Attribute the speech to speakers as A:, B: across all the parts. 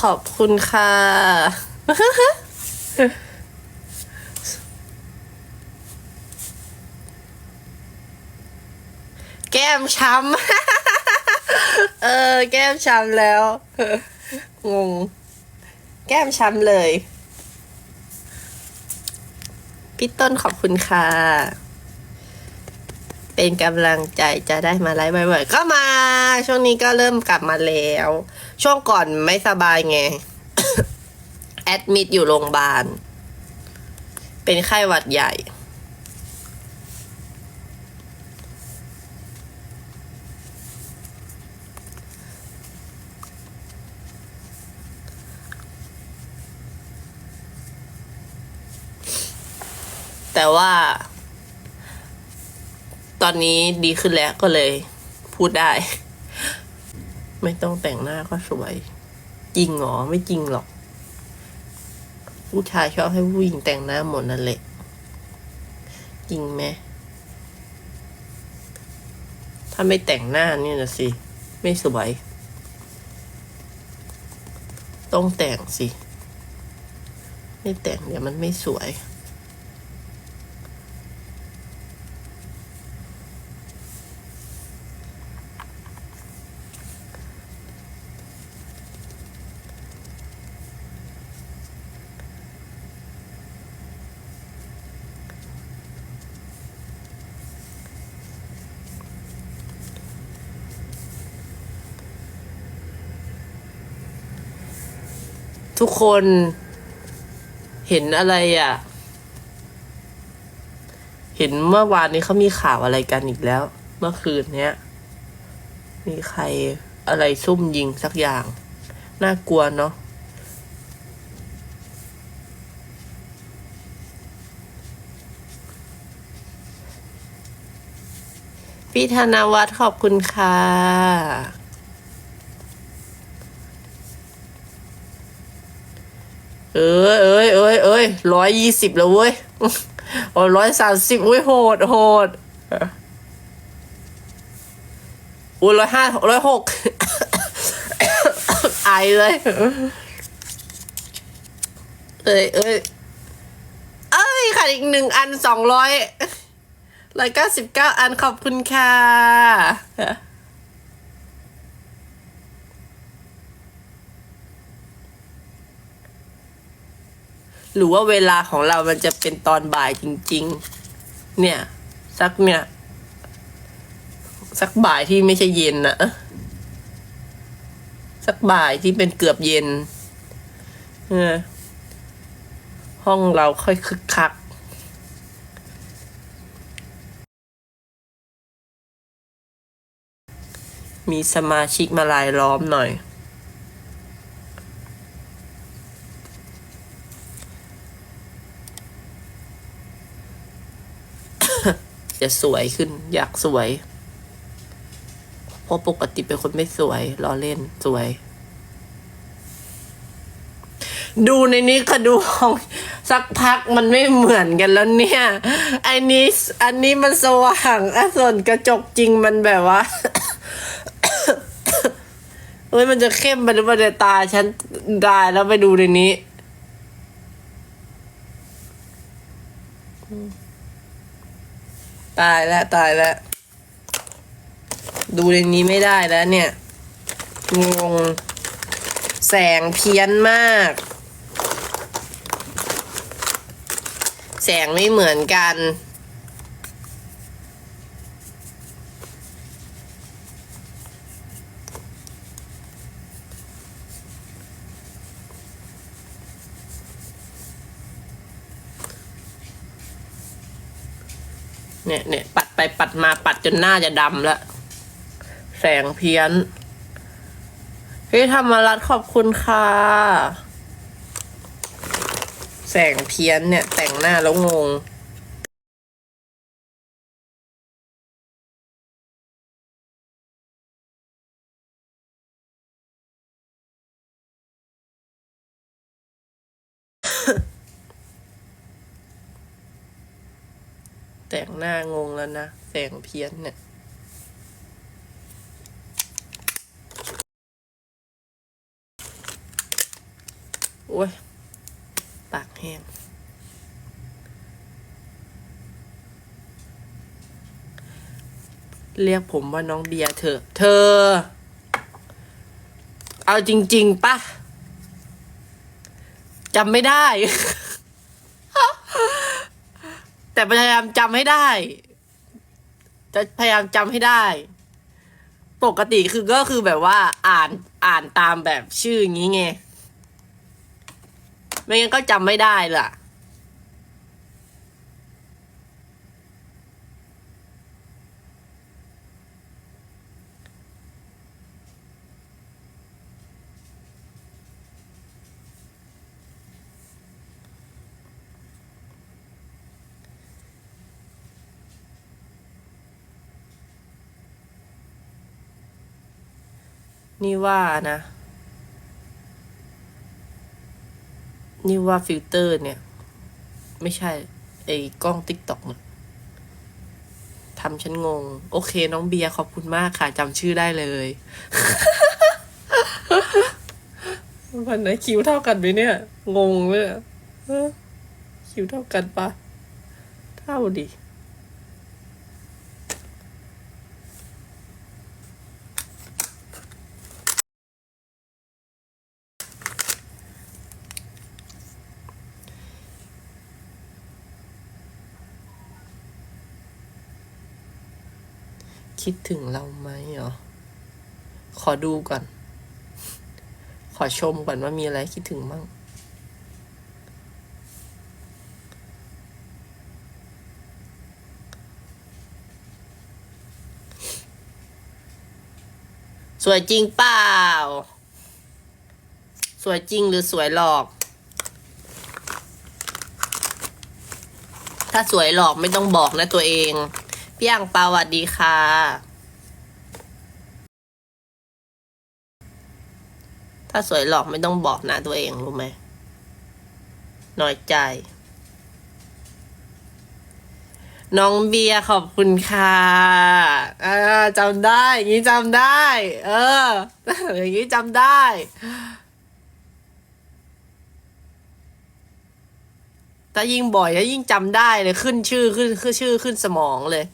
A: ขอบคุณค่ะแก้มช้ำ เออ แก้มช้ำแล้ว งง แก้มช้ำเลย พี่ต้นขอบคุณค่ะ เป็นกำลังใจจะได้มาไลฟ์บ่อยๆก็มา ช่วงนี้ก็เริ่มกลับมาแล้ว ช่วงก่อนไม่สบายไง แอดมิดอยู่โรงพยาบาล เป็นไข้หวัดใหญ่แต่ว่า ตอนนี้ดีขึ้นแล้วก็เลย พูดได้ ไม่ต้องแต่งหน้าก็สวย จริงเหรอไม่จริงหรอก ผู้ชายชอบให้ผู้หญิงแต่งหน้าหมดนั่นแหละ จริงไหมถ้าไม่แต่งหน้านี่นะสิ ไม่สวย ต้องแต่งสิ ไม่แต่งเดี๋ยวมันไม่สวย ทุกคนเห็นอะไรอะ เห็นเมื่อวานนี้เขามีข่าวอะไรกันอีกแล้ว เมื่อคืนเนี้ย มีใครอะไรซุ่มยิงสักอย่าง น่ากลัวเนาะพี่ธนวัฒน์ขอบคุณค่ะ เอ้ยเอ้ยเอ้ยเอ้ยร้อยยี่สิบแล้วเว้ยโอ้ร้อยสามสิบอุ้ยโหดโหดอุ้ยร้อยห้าร้อยหกไอเลยเอ้ยเอ้ยเอ้ยขาดอีกหนึ่งอันสองร้อยร้อยเก้าสิบเก้าอันขอบคุณค่ะ หรือว่าเวลาของเรามันจะเป็นตอนบ่ายจริง ๆ เนี่ย สักเนี่ย สักบ่ายที่ไม่ใช่เย็นนะสักบ่ายที่เป็นเกือบเย็นเออห้องเราค่อยคึกคักมีสมาชิกมาลายล้อมหน่อย จะสวยขึ้น อยากสวย เพราะปกติเป็นคนไม่สวยล้อเล่นสวย ดูในนี้ก็ดูของสักพักมันไม่เหมือนกันแล้วเนี่ยไอ้นี้ อันนี้มันสว่างอะส่วนกระจกจริงมันแบบว่าเฮ้ยมันจะเข้มไปหรือเปล่าในตาฉันได้แล้วไปดูในนี้ ตายแล้วตายแล้ว ดูในนี้ไม่ได้แล้วเนี่ย งง แสงเพี้ยนมาก แสงไม่เหมือนกัน เนี่ยเนี่ยปัดไปปัดมาปัดจนหน้าจะดำแล้วแสงเพี้ยนพี่ธรรมรัตขอบคุณค่ะ แสงเพี้ยนเนี่ย แต่งหน้าแล้วงง แต่งหน้างงแล้วนะ แสงเพี้ยนเนี่ยโอ้ย ปากแห้งเรียกผมว่าน้องเบียร์เธอะ เธอ เอาจริง ๆปะจำไม่ได้ แต่พยายามจำให้ได้ จะพยายามจำให้ได้ ปกติคือก็คือแบบว่าอ่านอ่านตามแบบชื่ออย่างนี้ไง ไม่งั้นก็จำไม่ได้ล่ะ นี่ว่านะ นี่ว่าฟิลเตอร์เนี่ย ไม่ใช่ ไอ้กล้องติ๊กต็อกนะทำฉันงง โอเค น้องเบียร์ขอบคุณมากค่ะจำชื่อได้เลยวันไหนคิวเท่ากันไหมเนี่ย งงเลยคิวเท่ากันปะเท่าดิ คิดถึงเราไหมเหรอ ขอดูก่อน ขอชมก่อนว่ามีอะไรคิดถึงมั่งสวยจริงเปล่า สวยจริงหรือสวยหลอก ถ้าสวยหลอกไม่ต้องบอกนะตัวเอง พี่อังปาวัสดีค่ะ ถ้าสวยหลอกไม่ต้องบอกนะตัวเองรู้ไหมน้อยใจ น้องเบียร์ขอบคุณค่ะจำได้ อย่างนี้จำได้ เออ อย่างนี้จำได้ถ้ายิ่งบ่อยแล้วยิ่งจำได้เลยขึ้นชื่อขึ้นขึ้นชื่อขึ้นสมองเลย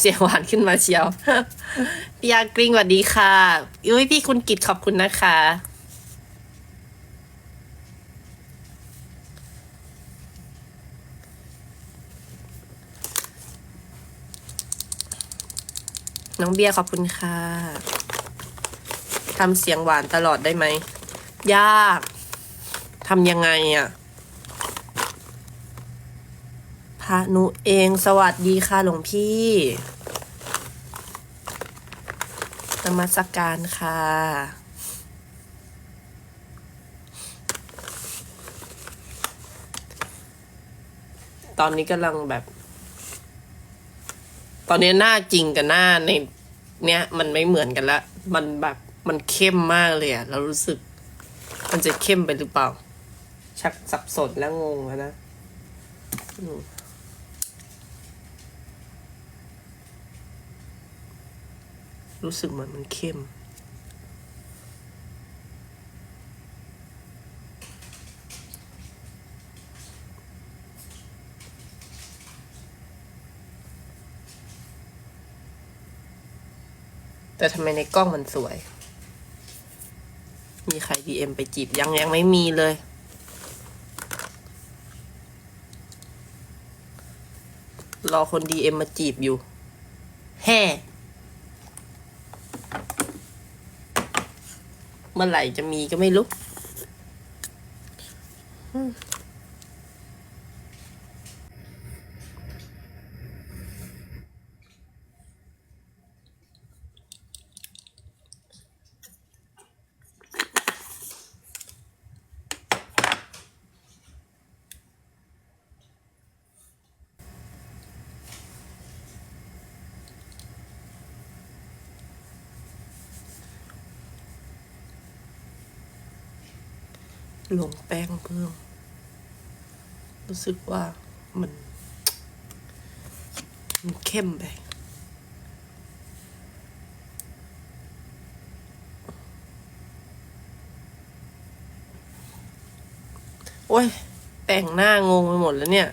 A: เสียงหวานขึ้นมาเชียว พี่ยากริ้งสวัสดีค่ะ อุ้ยพี่คุณกิตขอบคุณนะคะ น้องเบียร์ขอบคุณค่ะทำเสียงหวานตลอดได้ไหม ยากทำยังไงอะพ ระนุเองสวัสดีค่ะหลวงพี่นมัสการค่ะ ตอนนี้กำลังแบบ ตอนนี้หน้าจริงกับหน้าในเนี้ยมันไม่เหมือนกันละ มันแบบมันเข้มมากเลยอะเรารู้สึก มันจะเข้มไปหรือเปล่า ชักสับสนแล้วงงแล้วนะ อืม รู้สึกเหมือนมันเข้ม แต่ทำไมในกล้องมันสวย มีใครดีเอ็มไปจีบยังยังไม่มีเลยรอคนดีเอ็มมาจีบอยู่ แฮ่ มื่อไหร่จะมีก็ไม่รู้ ลงแป้งเพิ่ม รู้สึกว่ามันมันเข้มไปโอ้ยแต่งหน้างงไปหมดแล้วเนี่ย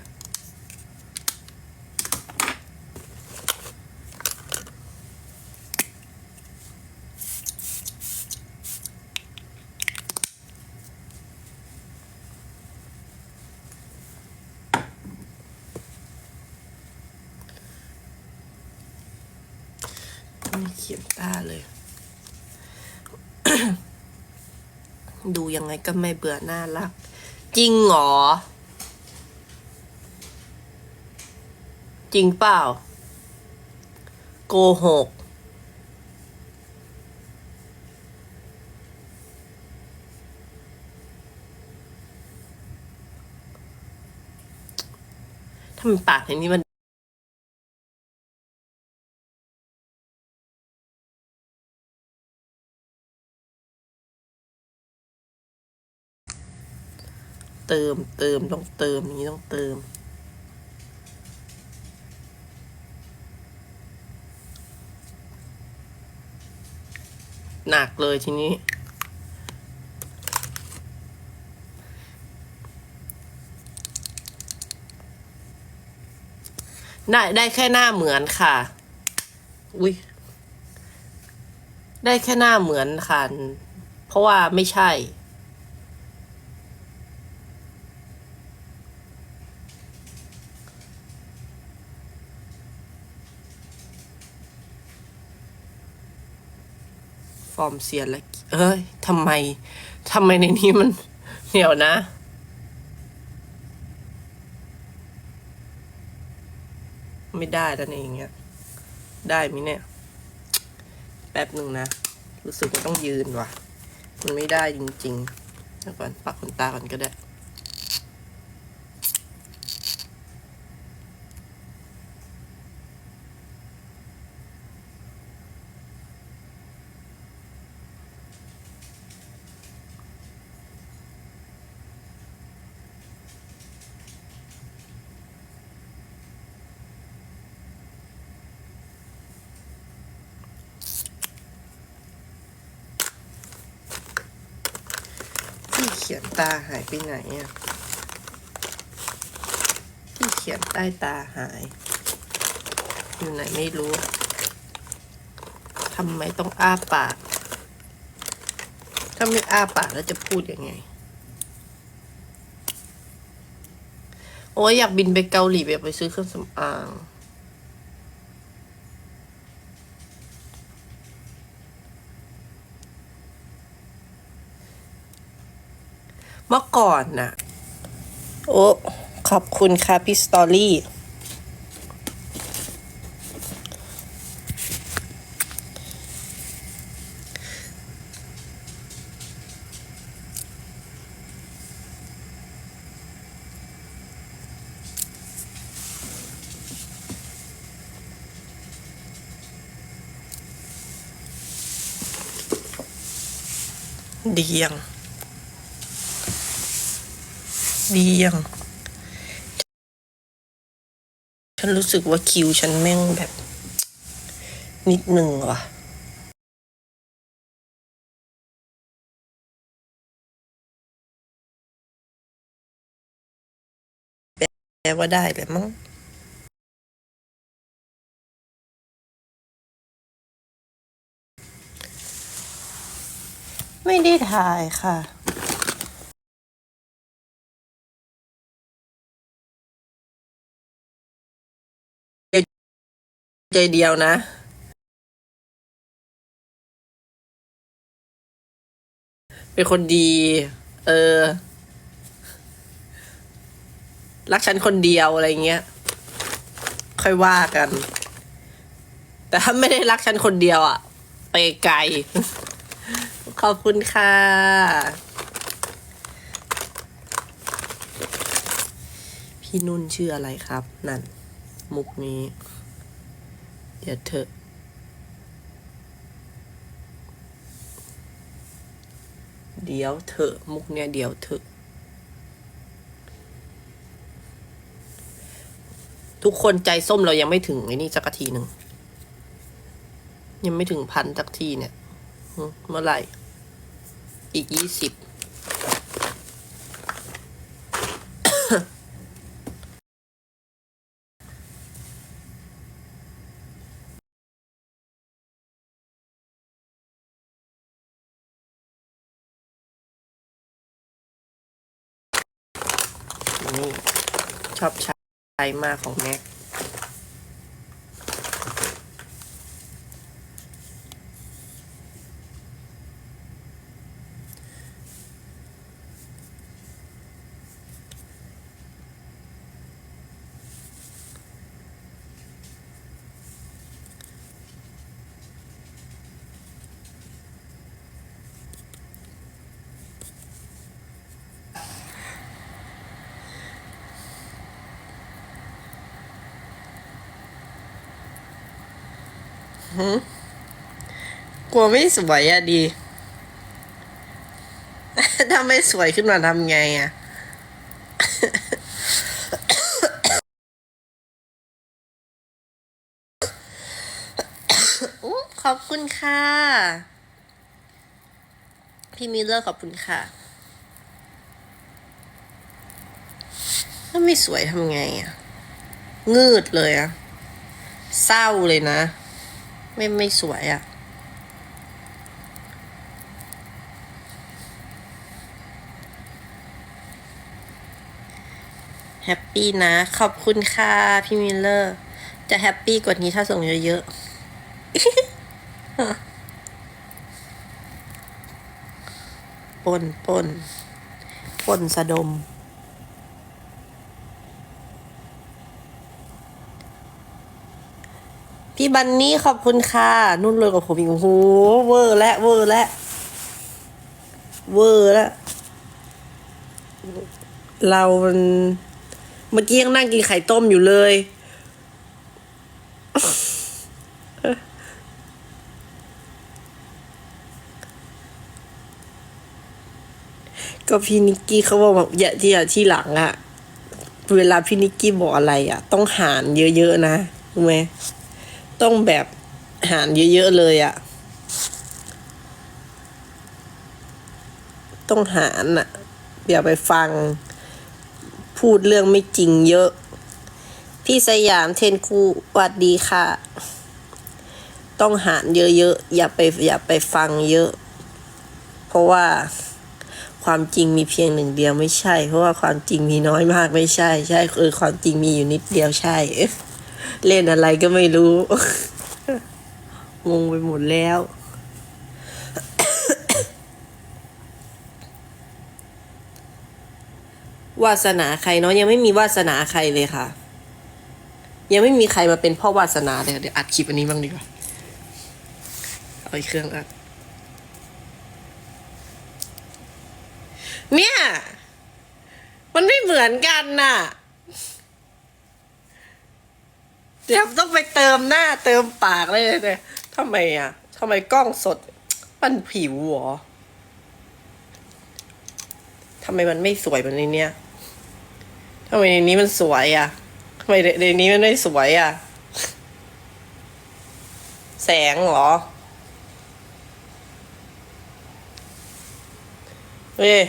A: ม่เขียนตาเลย ดูยังไงก็ไม่เบื่อน่ารัก จริงหรอ จริงเปล่า โกหกทำไมปากอย่างนี้มัน เติมเติมต้องเติมนี้ต้องเติม หนักเลยทีนี้ ได้ได้แค่หน้าเหมือนค่ะ อุ้ยได้แค่หน้าเหมือนค่ะ เพราะว่าไม่ใช่ ฟอร์มเสียแล้วเอ้ยทำไมทำไมในนี้มันเดี๋ยวนะ ไม่ได้แล้วในี่อย่างเงี้ย ได้ไหมเนี่ย แป๊บหนึ่งนะ รู้สึกมันต้องยืนว่ะ มันไม่ได้จริงๆแล้วก่อนปักขนตาก่อนก็ได้ ขียนตาหายไปไหนอะที่เขียนใต้ตาหาย อยู่ไหนไม่รู้ทำไมต้องอ้าปาก ถ้าไม่อ้าปากแล้วจะพูดยังไง โอ้ยอยากบินไปเกาหลีไปไปซื้อเครื่องสำอาง เมื่อก่อนน่ะ โอ้ขอบคุณค่ะพี่สตอรี่ดียัง ดียังฉันรู้สึกว่าคิวฉันแม่งแบบ นิดหนึ่งว่ะแปลว่าได้แหละมั้งไม่ได้ถ่ายค่ะ ใจเดียวนะเป็นคนดี เออ รักฉันคนเดียวอะไรเงี้ย ค่อยว่ากัน แต่ถ้าไม่ได้รักฉันคนเดียวอะไปไกล ขอบคุณค่ะ พี่นุ่นชื่ออะไรครับ นั่น มุกนี้ ดี๋ยวเถอะ เดี๋ยวเถอะ มุกเนี่ยเดี๋ยวเถอะ ทุกคนใจส้มเรายังไม่ถึงไอ้นี่สักทีหนึ่ง ยังไม่ถึงพันสักทีเนี่ย เมื่อไหร่ อีกยี่สิบ นี่ชอบใช้มากของแม็ก กลัวไม่สวยอะดี ถ้าไม่สวยขึ้นมาทำไงอะอุ๊ขอบคุณค่ะ พี่มิลเลอร์ขอบคุณค่ะ ถ้าไม่สวยทำไงอะงืดเลยอะเศร้าเลยนะ ไม่ไม่สวยอะแฮปปี้นะ ขอบคุณค่ะ พี่มิลเลอร์ จะแฮปปี้กว่านี้ถ้าส่งเยอะๆปนปนปนสะดม พี่บันนี่ขอบคุณค่ะ นุ่นเลยกับผมอีกโอ้โหเวอร์และเวอร์และเวอร์แล้วเรามันเมื่อกี้ยังนั่งกินไข่ต้มอยู่เลย ก็พี่นิกกี้เขาบอกแบบอย่าที่อย่าที่หลังอะเวลาพี่นิกกี้บอกอะไรอะต้องหารเยอะๆนะรู้ไหม ต้องแบบหารเยอะๆเลยอะต้องหารอะอย่าไปฟัง พูดเรื่องไม่จริงเยอะ พี่สยามเทนคูวัดดีค่ะ ต้องหารเยอะๆอย่าไปอย่าไปฟังเยอะ เพราะว่าความจริงมีเพียงหนึ่งเดียวไม่ใช่ เพราะว่าความจริงมีน้อยมากไม่ใช่ ใช่เออความจริงมีอยู่นิดเดียวใช่ เล่นอะไรก็ไม่รู้ งงไปหมดแล้ว วาสนาใครเนาะยังไม่มีวาสนาใครเลยค่ะ ยังไม่มีใครมาเป็นพ่อวาสนาเลยเดี๋ยวอัดคลิปอันนี้บ้างดีกว่าเอาอีกเครื่องอัดเนี่ย มันไม่เหมือนกันน่ะ เดี๋ยวต้องไปเติมหน้าเติมปากเลยเนี่ยทำไมอะทำไมกล้องสด มันผิวเหรอทำไมมันไม่สวยเหมือนในเนี้ยทำไมในนี้มันสวยอะทำไมในนี้มันไม่สวยอะ แสงเหรอเฮ้ย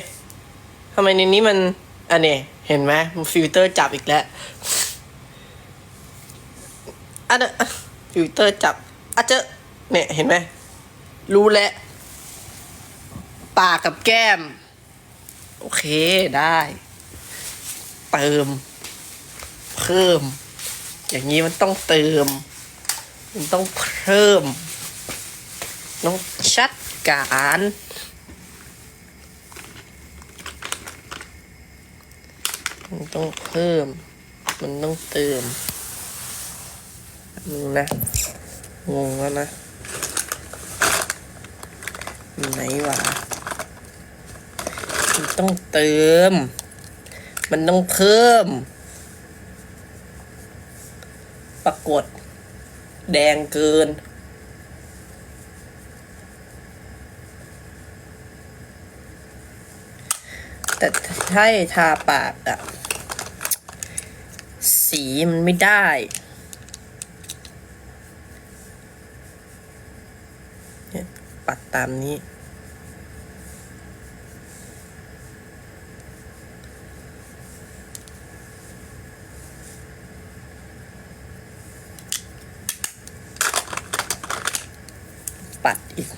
A: ทำไมในนี้มัน อันนี้เห็นไหมมันฟิลเตอร์จับอีกแล้ว อันเนอะฟิลเตอร์จับอาจจะเนี่ยเห็นไหมรู้แล้วปากกับแก้ม โอเคได้ เติม เพิ่ม อย่างนี้มันต้องเติม มันต้องเพิ่ม ต้องชัดการมันต้องเพิ่ม มันต้องเติม มึงนะ งงแล้วนะ ไหนวะมันต้องเติม มันต้องเพิ่ม ปรากฏ แดงเกินแต่ถ้าให้ทาปากอะสีมันไม่ได้ ตามนี้ ปัดอีก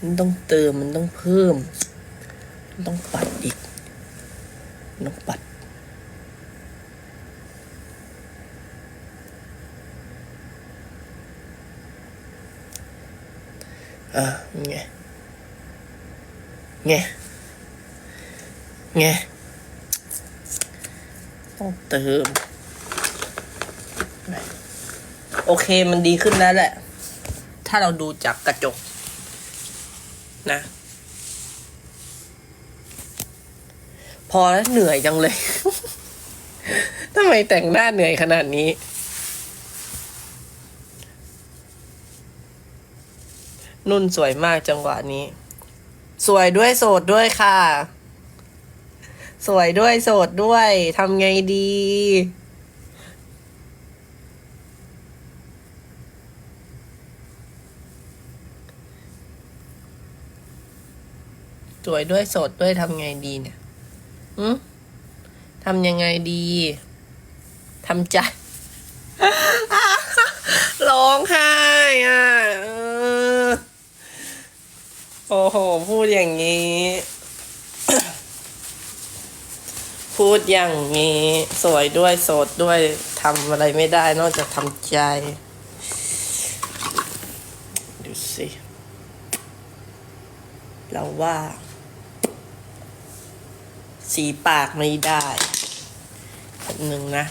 A: มันต้องเติมมันต้องเพิ่มต้องปัดอีก ต้องปัด อะไงไงไงต้องเติมโอเคมันดีขึ้นแล้วแหละ ถ้าเราดูจากกระจก นะ พอแล้วเหนื่อยจังเลยทำไมแต่งหน้าเหนื่อยขนาดนี้ นุ่นสวยมากจังหวะนี้ สวยด้วยโสดด้วยค่ะ สวยด้วยโสดด้วยทำไงดีสวยด้วยโสดด้วยทำไงดีเนี่ยอืมทำยังไงดีทำใจร้องไห้อะเออ โอ้โห พูดอย่างนี้ พูดอย่างนี้ สวยด้วยโสดด้วยทำอะไรไม่ได้นอกจากทำใจ ดูสิ เราว่า สีปากไม่ได้หนึ่งนะ